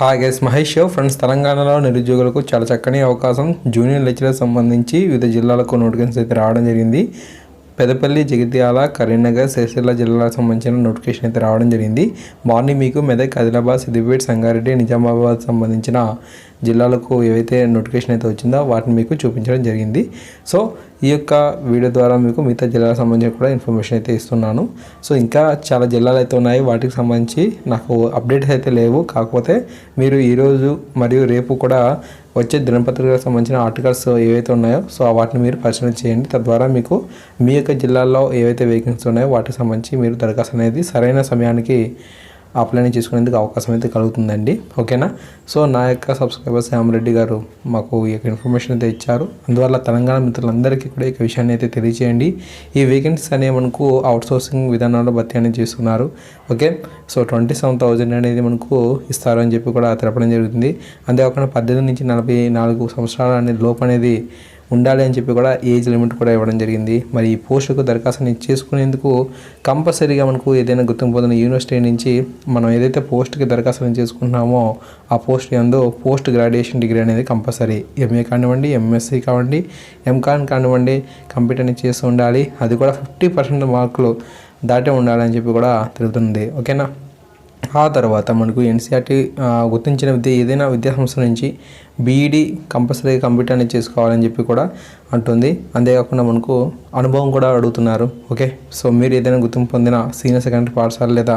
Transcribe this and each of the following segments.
Hi guys Mahesh friends తెలంగాణలో నిరుద్యోగులకు చాలా చక్కని అవకాశం. జూనియర్ లెక్చరర్ సంబంధించి వివిధ జిల్లాలకు నోటిఫికేషన్స్ అయితే రావడం జరిగింది. పెదపల్లి జగిత్యాల కరీంనగర్ సిరిసిల్ల జిల్లాలకు సంబంధించిన నోటిఫికేషన్ అయితే రావడం జరిగింది. మార్నింగ్ మీకు మెదక్ ఆదిలాబాద్ సిద్దిపేట్ సంగారెడ్డి నిజామాబాద్ సంబంధించిన జిల్లాలకు ఏవైతే నోటిఫికేషన్ అయితే వచ్చిందో వాటిని మీకు చూపించడం జరిగింది. సో ఈ యొక్క వీడియో ద్వారా మీకు మిగతా జిల్లాలకు సంబంధించి కూడా ఇన్ఫర్మేషన్ అయితే ఇస్తున్నాను. సో ఇంకా చాలా జిల్లాలు అయితే ఉన్నాయి. వాటికి సంబంధించి నాకు అప్డేట్స్ అయితే లేవు. కాకపోతే మీరు ఈరోజు మరియు రేపు కూడా వచ్చే దినపత్రికలకు సంబంధించిన ఆర్టికల్స్ ఏవైతే ఉన్నాయో సో వాటిని మీరు పరిశీలన చేయండి. తద్వారా మీకు మీ యొక్క జిల్లాల్లో ఏవైతే వేకెన్సీ ఉన్నాయో వాటికి సంబంధించి మీరు దరఖాస్తు అనేది సరైన సమయానికి అప్లై చేసుకునేందుకు అవకాశం అయితే కలుగుతుందండి. ఓకేనా? సో నా యొక్క సబ్స్క్రైబర్ శ్యామరెడ్డి గారు మాకు ఈ యొక్క ఇన్ఫర్మేషన్ అయితే ఇచ్చారు. అందువల్ల తెలంగాణ మిత్రులందరికీ కూడా ఈ యొక్క విషయాన్ని అయితే తెలియజేయండి ఈ వేకెన్సీస్ అనేవి మనకు అవుట్సోర్సింగ్ విధానంలో భర్తీ అనేది చేస్తున్నారు. Okay? So twenty seven thousand అనేది మనకు ఇస్తారు అని చెప్పి కూడా తెలపడం జరుగుతుంది. అంతేకాకుండా పద్దెనిమిది నుంచి నలభై నాలుగు సంవత్సరాల అనేది లోపు అనేది ఉండాలి అని చెప్పి కూడా ఏజ్ లిమిట్ కూడా ఇవ్వడం జరిగింది. మరి ఈ పోస్టుకు దరఖాస్తుని చేసుకునేందుకు కంపల్సరీగా మనకు ఏదైనా గుర్తింపు పొందిన యూనివర్సిటీ నుంచి మనం ఏదైతే పోస్ట్కి దరఖాస్తుని చేసుకుంటున్నామో ఆ పోస్ట్ ఎందు పోస్ట్ గ్రాడ్యుయేషన్ డిగ్రీ అనేది కంపల్సరీ. ఎంఏ కానివ్వండి ఎంఎస్సి కానివ్వండి ఎంకాన్ కానివ్వండి కంప్యూటర్ని అనేది చేస్తూ ఉండాలి. అది కూడా ఫిఫ్టీ పర్సెంట్ మార్కులు దాటే ఉండాలని చెప్పి కూడా తెలుగుతుంది ఓకేనా ఆ తర్వాత మనకు ఎన్సీఆర్టీ గుర్తించిన విద్య ఏదైనా విద్యా సంస్థ నుంచి బీఈడి కంపల్సరీ కంప్లీట్ అనేది చేసుకోవాలని చెప్పి కూడా అంటుంది. అంతేకాకుండా మనకు అనుభవం కూడా అడుగుతున్నారు. ఓకే? సో మీరు ఏదైనా గుర్తింపు పొందిన సీనియర్ సెకండరీ పాఠశాల లేదా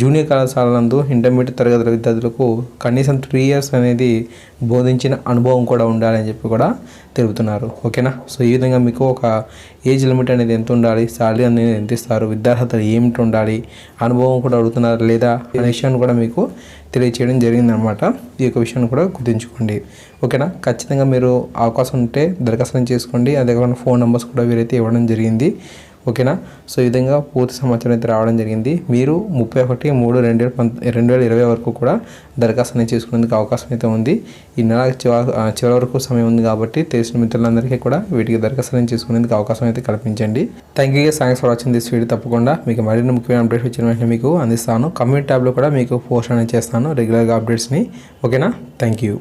జూనియర్ కళాశాల నందు ఇంటర్మీడియట్ తరగతుల విద్యార్థులకు కనీసం త్రీ ఇయర్స్ అనేది బోధించిన అనుభవం కూడా ఉండాలని చెప్పి కూడా తెలుపుతున్నారు. ఓకేనా? సో ఈ విధంగా మీకు ఒక ఏజ్ లిమిట్ అనేది ఎంత ఉండాలి? శాలరీ అనేది ఎంత ఇస్తారు? విద్యార్హతలు ఏమిటి ఉండాలి? అనుభవం కూడా అడుగుతున్నారు లేదా? అనే విషయాన్ని కూడా మీకు తెలియచేయడం జరిగిందనమాట ఈ యొక్క విషయాన్ని కూడా గుర్తుంచుకోండి. ఓకేనా? ఖచ్చితంగా మీరు అవకాశం ఉంటే దరఖాస్తు చేసుకోండి. అదే కాకుండా ఫోన్ నెంబర్స్ కూడా వీరైతే ఇవ్వడం జరిగింది. ఓకేనా? సో ఈ విధంగా పూర్తి సమాచారం అయితే రావడం జరిగింది. మీరు ముప్పై ఒకటి మూడు రెండు వేల పంత రెండు వేల ఇరవై వరకు కూడా దరఖాస్తు అనేది చేసుకునేందుకు అవకాశం అయితే ఉంది. ఈ నెల చివరి చివరి వరకు సమయం ఉంది కాబట్టి తెలిసిన మిత్రులందరికీ కూడా వీటికి దరఖాస్తు అనేది చేసుకునేందుకు అవకాశం అయితే కల్పించండి. Thank you thanks for watching this video తప్పకుండా మీకు మరిన్ని ముఖ్యమైన అప్డేట్స్ వచ్చిన వెంటనే మీకు అందిస్తాను. కమ్యూనిటీ ట్యాబ్లో కూడా మీకు పోస్ట్ అనేది చేస్తాను. రెగ్యులర్గా అప్డేట్స్ని ఓకేనా? Thank you